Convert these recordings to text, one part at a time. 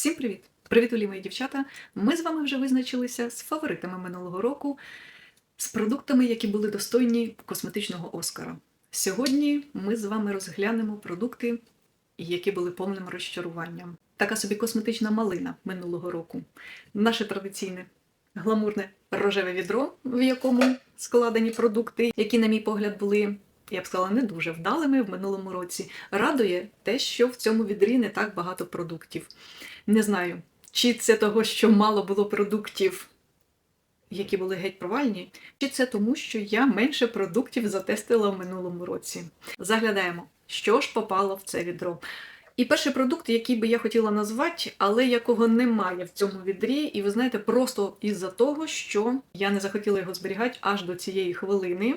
Всім привіт! Привіт, улі мої дівчата! Ми з вами вже визначилися з фаворитами минулого року, з продуктами, які були достойні косметичного Оскара. Сьогодні ми з вами розглянемо продукти, які були повним розчаруванням. Така собі косметична малина минулого року. Наше традиційне гламурне рожеве відро, в якому складені продукти, які, на мій погляд, були. Я б сказала, не дуже вдалими в минулому році. Радує те, що в цьому відрі не так багато продуктів. Не знаю, чи це того, що мало було продуктів, які були геть провальні, чи це тому, що я менше продуктів затестила в минулому році. Заглядаємо, що ж попало в це відро. І перший продукт, який би я хотіла назвати, але якого немає в цьому відрі, і ви знаєте, просто із-за того, що я не захотіла його зберігати аж до цієї хвилини.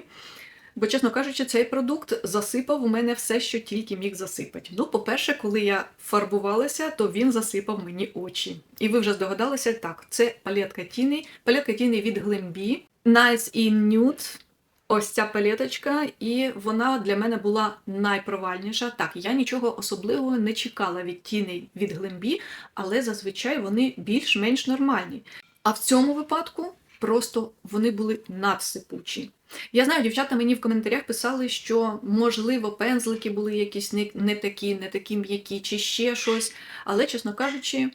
Бо, чесно кажучи, цей продукт засипав у мене все, що тільки міг засипати. Ну, по-перше, коли я фарбувалася, то він засипав мені очі. І ви вже здогадалися, так, це палетка тіни, палетка тіни від Glambi, Nice in Nude. Ось ця палеточка, і вона для мене була найпровальніша. Так, я нічого особливого не чекала від тіни від Glambi, але зазвичай вони більш-менш нормальні. А в цьому випадку просто вони були надсипучі. Я знаю, дівчата мені в коментарях писали, що можливо пензлики були якісь не, не такі, не такі м'які, чи ще щось. Але, чесно кажучи,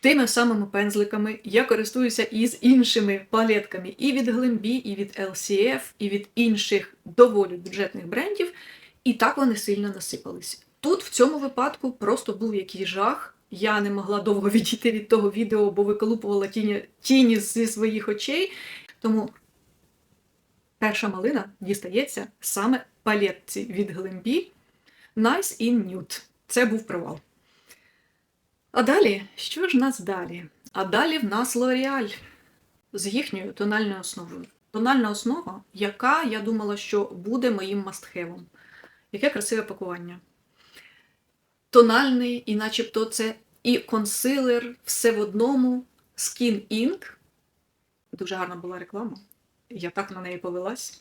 тими самими пензликами я користуюся і з іншими палетками і від Glambi, і від LCF, і від інших доволі бюджетних брендів, і так вони сильно насипались. Тут в цьому випадку просто був якийсь жах. Я не могла довго відійти від того відео, бо виколупувала тіні, тіні зі своїх очей. Тому перша малина дістається саме палетці від Glambi Nice in Nude. Це був провал. А далі, що ж нас далі? А далі в нас L'Oreal з їхньою тональною основою. Тональна основа, яка я думала, що буде моїм мастхевом. Яке красиве пакування. Тональний, і начебто це і консилер, все в одному, Skin Ink. Дуже гарна була реклама. Я так на неї повелась.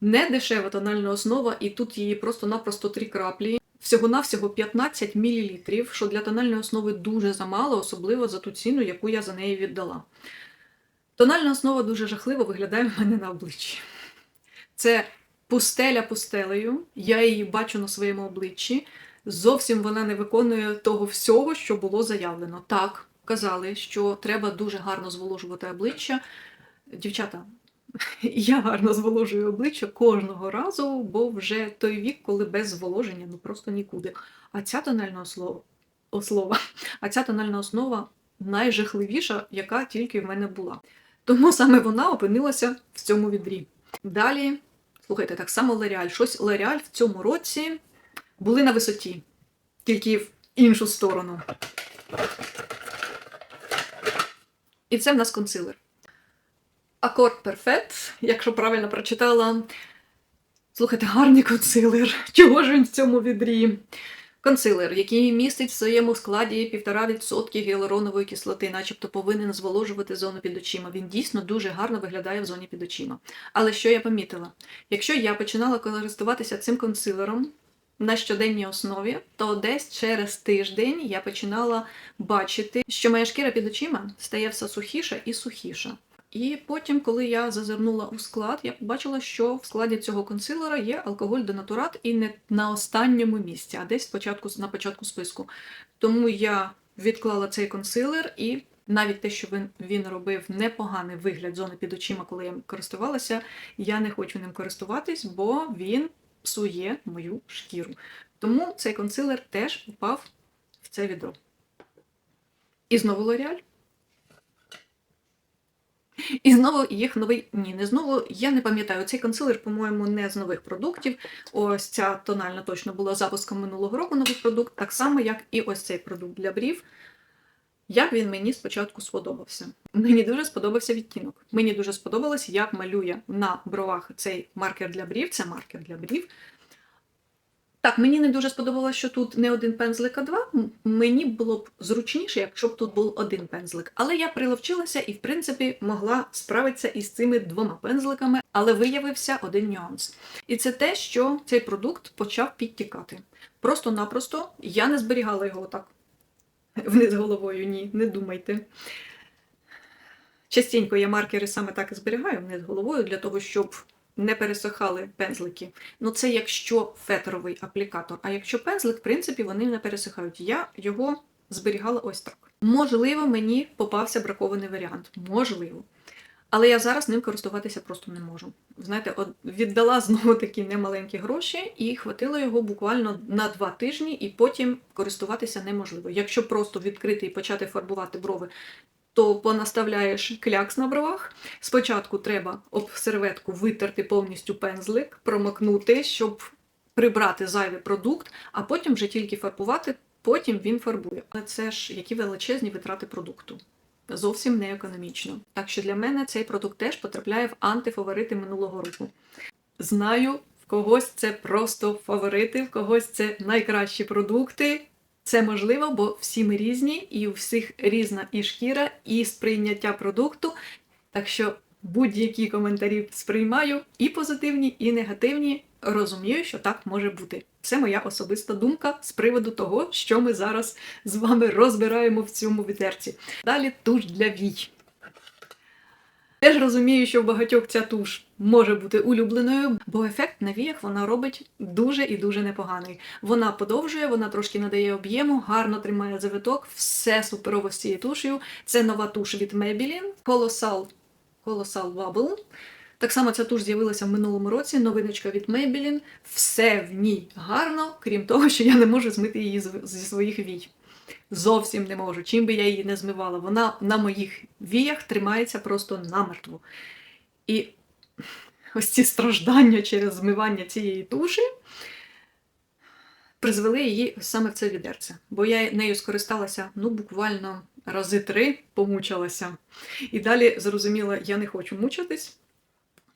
Не дешева тональна основа, і тут її просто-напросто три краплі. Всього-навсього 15 мл, що для тональної основи дуже замало, особливо за ту ціну, яку я за неї віддала. Тональна основа дуже жахливо виглядає в мене на обличчі. Це пустеля пустелею, я її бачу на своєму обличчі. Зовсім вона не виконує того всього, що було заявлено. Так, казали, що треба дуже гарно зволожувати обличчя. Дівчата, я гарно зволожую обличчя кожного разу, бо вже той вік, коли без зволоження ну просто нікуди. А ця тональна основа, основа, а ця тональна основа найжахливіша, яка тільки в мене була. Тому саме вона опинилася в цьому відрі. Далі, слухайте, так само L'Oreal. Щось L'Oreal в цьому році були на висоті, тільки в іншу сторону. І це в нас консилер. Акорд Перфект, якщо правильно прочитала. Слухайте, гарний консилер. Чого ж він в цьому відрі? Консилер, який містить в своєму складі 1,5% гіалуронової кислоти, начебто повинен зволожувати зону під очима. Він дійсно дуже гарно виглядає в зоні під очима. Але що я помітила? Якщо я починала користуватися цим консилером на щоденній основі, то десь через тиждень я починала бачити, що моя шкіра під очима стає все сухіша і сухіша. І потім, коли я зазирнула у склад, я побачила, що в складі цього консилера є алкоголь денатурат і не на останньому місці, а десь спочатку на початку списку. Тому я відклала цей консилер і. Навіть те, що він він робив непоганий вигляд зони під очима, коли я користувалася, я не хочу ним користуватись, бо він псує мою шкіру. Тому цей консилер теж упав в це відро. І знову L'Oreal. І знову їх новий. Ні, не знову. Я не пам'ятаю, цей консилер, по-моєму, не з нових продуктів. Ось ця тональна точно була запуском минулого року новий продукт, так само, як і ось цей продукт для брів. Як він мені спочатку сподобався? Мені дуже сподобався відтінок. Мені дуже сподобалось, як малює на бровах цей маркер для брів. Це маркер для брів. Так, мені не дуже сподобалося, що тут не один пензлик, а два. Мені було б зручніше, якщо б тут був один пензлик. Але я приловчилася і, в принципі, могла справитися із цими двома пензликами, але виявився один нюанс. І це те, що цей продукт почав підтікати. Просто-напросто я не зберігала його так Вниз головою, ні, не думайте. Частенько я маркери саме так і зберігаю вниз головою для того, щоб не пересихали пензлики. Ну це якщо фетровий аплікатор. А якщо пензлик, в принципі, вони не пересихають. Я його зберігала ось так. Можливо, мені попався бракований варіант. Можливо. Але я зараз ним користуватися просто не можу. Знаєте, от віддала знову такі немаленькі гроші, і хватило його буквально на два тижні, і потім користуватися неможливо. Якщо просто відкрити і почати фарбувати брови, то понаставляєш клякс на бровах. Спочатку треба об серветку витерти повністю пензлик, промокнути, щоб прибрати зайвий продукт, а потім вже тільки фарбувати, потім він фарбує. Але це ж які величезні витрати продукту. Зовсім не економічно. Так що для мене цей продукт теж потрапляє в антифаворити минулого року. Знаю, в когось це просто фаворити, в когось це найкращі продукти. Це можливо, бо всі ми різні, і у всіх різна і шкіра, і сприйняття продукту. Так що будь-які коментарі сприймаю, і позитивні, і негативні. Розумію, що так може бути. Це моя особиста думка з приводу того, що ми зараз з вами розбираємо в цьому відерці. Далі туш для вій. Теж розумію, що в багатьох ця туш може бути улюбленою, бо ефект на віях вона робить дуже і дуже непоганий. Вона подовжує, вона трошки надає об'єму, гарно тримає завиток, все суперово з цією тушею. Це нова туш від Maybelline, Colossal, Colossal Bubble. Так само ця туш з'явилася в минулому році, новиночка від Maybelline. Все в ній гарно, крім того, що я не можу змити її зі своїх вій. Зовсім не можу. Чим би я її не змивала, вона на моїх віях тримається просто намертво. І ось ці страждання через змивання цієї туші призвели її саме в це відерце. Бо я нею скористалася ну, буквально рази три, помучилася. І далі зрозуміла, я не хочу мучитись.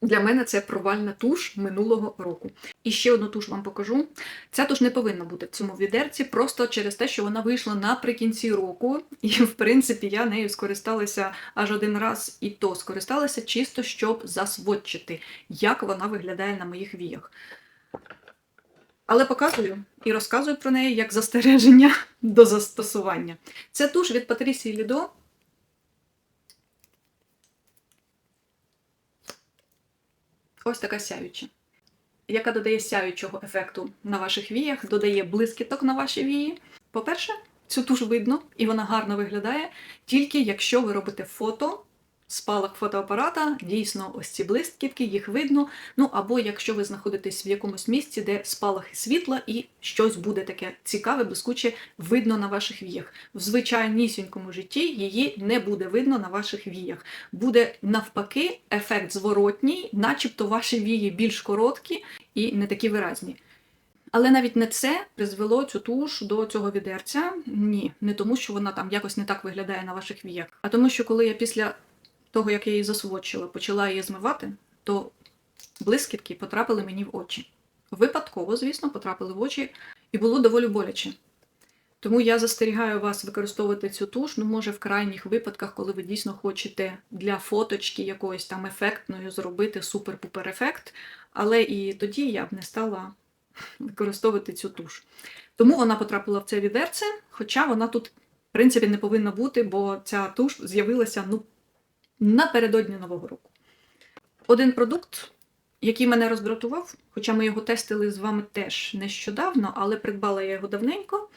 Для мене це провальна туш минулого року. І ще одну туш вам покажу. Ця туш не повинна бути в цьому відерці, просто через те, що вона вийшла наприкінці року, і в принципі я нею скористалася аж один раз, і то скористалася чисто, щоб засводчити, як вона виглядає на моїх віях. Але показую і розказую про неї як застереження до застосування. Це туш від Патрісії Лідо. Ось така сяюча яка додає сяючого ефекту на ваших віях, додає блискіток на ваші вії. По-перше, цю туш видно і вона гарно виглядає, тільки якщо ви робите фото, спалах фотоапарата, дійсно ось ці блискітки, їх видно. Ну або якщо ви знаходитесь в якомусь місці, де спалахи світла і щось буде таке цікаве, блискуче, видно на ваших віях. В звичайнісінькому житті її не буде видно на ваших віях. Буде навпаки ефект зворотній, начебто ваші вії більш короткі і не такі виразні. Але навіть не це призвело цю туш до цього відерця. Ні, не тому, що вона там якось не так виглядає на ваших віях, а тому, що коли я після того, як я її засводчила, почала її змивати, то блискітки потрапили мені в очі. Випадково, звісно, потрапили в очі, і було доволі боляче. Тому я застерігаю вас використовувати цю туш, ну, може, в крайніх випадках, коли ви дійсно хочете для фоточки якоїсь там ефектною зробити супер-пупер ефект, але і тоді я б не стала використовувати цю туш. Тому вона потрапила в це відерце, хоча вона тут, в принципі, не повинна бути, бо ця туш з'явилася ну, напередодні Нового року. Один продукт, який мене роздратував, хоча ми його тестили з вами теж нещодавно, але придбала я його давненько,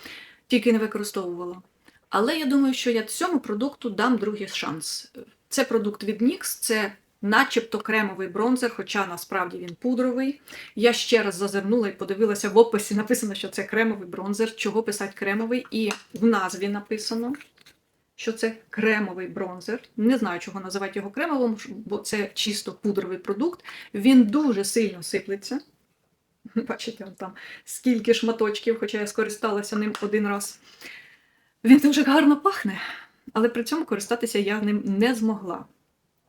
тільки не використовувала. Але я думаю, що я цьому продукту дам другий шанс. Це продукт від NYX, це начебто кремовий бронзер, хоча насправді він пудровий. Я ще раз зазирнула і подивилася в описі, написано, що це кремовий бронзер. Чого писати кремовий? І в назві написано, що це кремовий бронзер. Не знаю, чого називати його кремовим, бо це чисто пудровий продукт. Він дуже сильно сиплеться. Бачите, там скільки шматочків, хоча я скористалася ним один раз. Він дуже гарно пахне, але при цьому користатися я ним не змогла.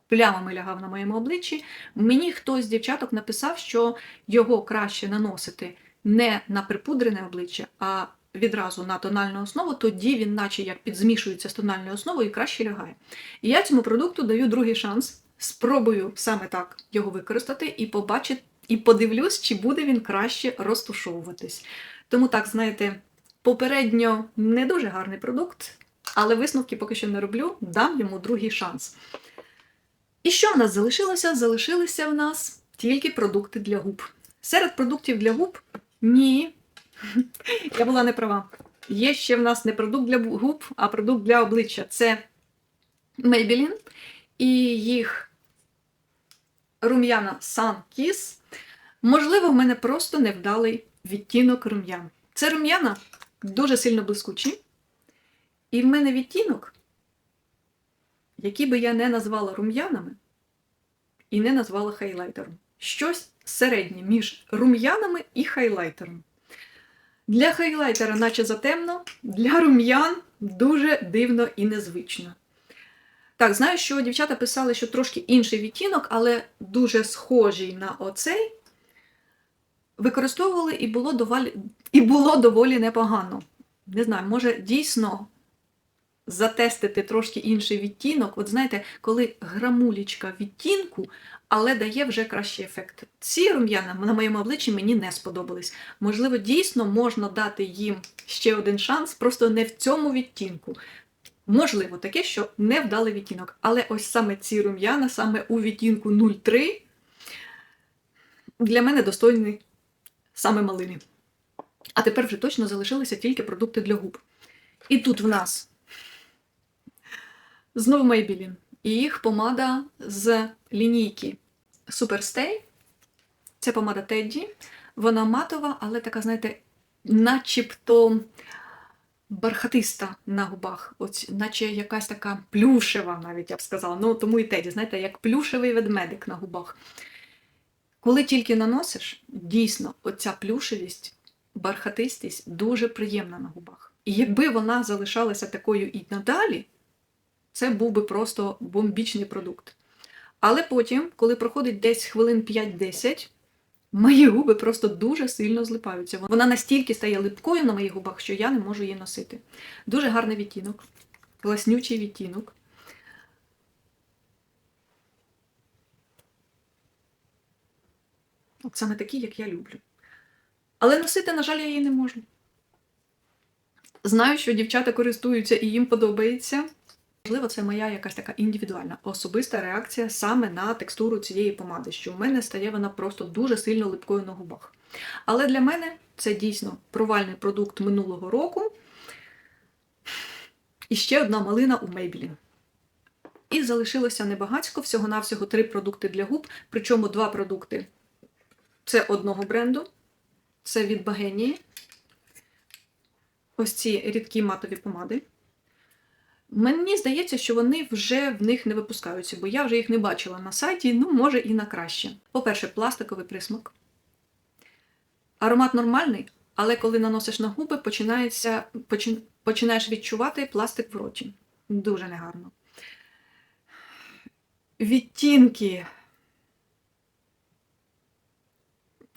Плямами лягав на моєму обличчі. Мені хтось з дівчаток написав, що його краще наносити не на припудрене обличчя, а відразу на тональну основу, тоді він, наче як підзмішується з тональною основою і краще лягає. І я цьому продукту даю другий шанс. Спробую саме так його використати і побачити, і подивлюсь, чи буде він краще розтушовуватись. Тому так, знаєте, попередньо не дуже гарний продукт, але висновки поки що не роблю, дам йому другий шанс. І що в нас залишилося? Залишилися в нас тільки продукти для губ. Серед продуктів для губ ні. Я була не права. Є ще в нас не продукт для губ, а продукт для обличчя. Це Maybelline і їх рум'яна Sun Kiss. Можливо, в мене просто невдалий відтінок рум'ян. Це рум'яна дуже сильно блискучі. І в мене відтінок, який би я не назвала рум'янами і не назвала хайлайтером. Щось середнє між рум'янами і хайлайтером. Для хайлайтера, наче затемно, для рум'ян дуже дивно і незвично. Так, знаю, що дівчата писали, що трошки інший відтінок, але дуже схожий на оцей. Використовували і було доволі, і було доволі непогано. Не знаю, може дійсно затестити трошки інший відтінок. От знаєте, коли грамулічка відтінку, але дає вже кращий ефект. Ці рум'яна на моєму обличчі мені не сподобались. Можливо, дійсно можна дати їм ще один шанс, просто не в цьому відтінку. Можливо, таке, що не вдалий відтінок. Але ось саме ці рум'яна, саме у відтінку 03, для мене достойні саме малини. А тепер вже точно залишилися тільки продукти для губ. І тут в нас знову Maybelline. І їх помада з лінійки Superstay. Це помада Тедді. Вона матова, але така, знаєте, начебто бархатиста на губах, Оць, наче якась така плюшева, навіть я б сказала. Ну, тому і Теді, знаєте, як плюшевий ведмедик на губах. Коли тільки наносиш, дійсно, оця плюшевість, бархатистість дуже приємна на губах. І якби вона залишалася такою і надалі, це був би просто бомбічний продукт. Але потім, коли проходить десь хвилин 5-10, мої губи просто дуже сильно злипаються. Вона настільки стає липкою на моїх губах, що я не можу її носити. Дуже гарний відтінок, класнючий відтінок. От саме такий, як я люблю. Але носити, на жаль, я її не можу. Знаю, що дівчата користуються і їм подобається. Можливо, це моя якась така індивідуальна особиста реакція саме на текстуру цієї помади, що в мене стає вона просто дуже сильно липкою на губах. Але для мене це дійсно провальний продукт минулого року. І ще одна малина у Maybelline. І залишилося небагацько, всього-навсього три продукти для губ, причому два продукти це одного бренду, це від Багенії. Ось ці рідкі матові помади. Мені здається, що вони вже в них не випускаються, бо я вже їх не бачила на сайті, ну, може, і на краще. По-перше, пластиковий присмак. Аромат нормальний, але коли наносиш на губи, починається, почин, починаєш відчувати пластик в роті. Дуже негарно. Відтінки.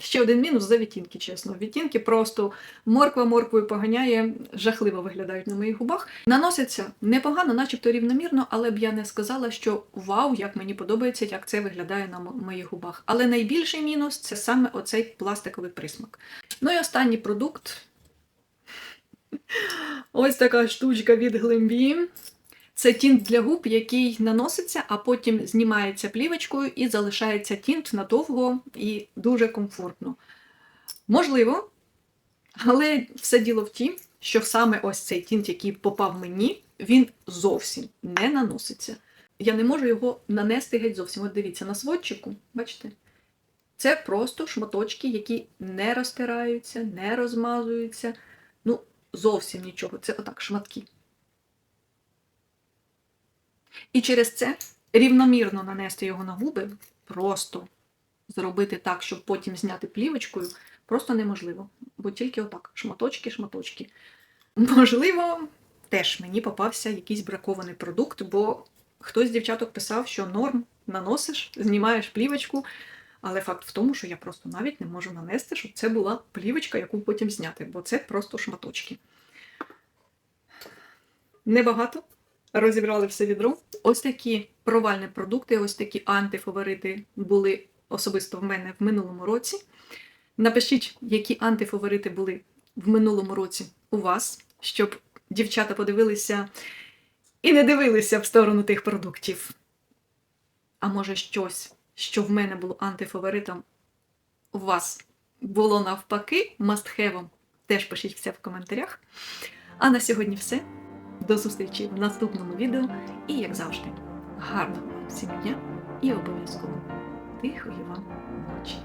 Ще один мінус за відтінки, чесно. Відтінки просто морква морквою поганяє, жахливо виглядають на моїх губах. Наносяться непогано, начебто рівномірно, але б я не сказала, що вау, як мені подобається, як це виглядає на моїх губах. Але найбільший мінус це саме оцей пластиковий присмак. Ну і останній продукт. Ось така штучка від Глембі. Це тінт для губ, який наноситься, а потім знімається плівочкою і залишається тінт надовго і дуже комфортно. Можливо, але все діло в тім, що саме ось цей тінт, який попав мені, він зовсім не наноситься. Я не можу його нанести геть зовсім. От дивіться, на сводчику, бачите? Це просто шматочки, які не розтираються, не розмазуються. Ну, зовсім нічого. Це отак, шматки. І через це рівномірно нанести його на губи, просто зробити так, щоб потім зняти плівочкою, просто неможливо. Бо тільки отак, шматочки-шматочки. Можливо, теж мені попався якийсь бракований продукт, бо хтось з дівчаток писав, що норм наносиш, знімаєш плівочку. Але факт в тому, що я просто навіть не можу нанести, щоб це була плівочка, яку потім зняти, бо це просто шматочки. Небагато розібрали все відро. Ось такі провальні продукти, ось такі антифаворити були особисто в мене в минулому році. Напишіть, які антифаворити були в минулому році у вас, щоб дівчата подивилися, і не дивилися в сторону тих продуктів. А може щось, що в мене було антифаворитом, у вас було навпаки мастхевом? Теж пишіть все в коментарях. А на сьогодні все. До зустрічі в наступному відео. І, як завжди, гарного вам всім дня і обов'язково тихої вам ночі.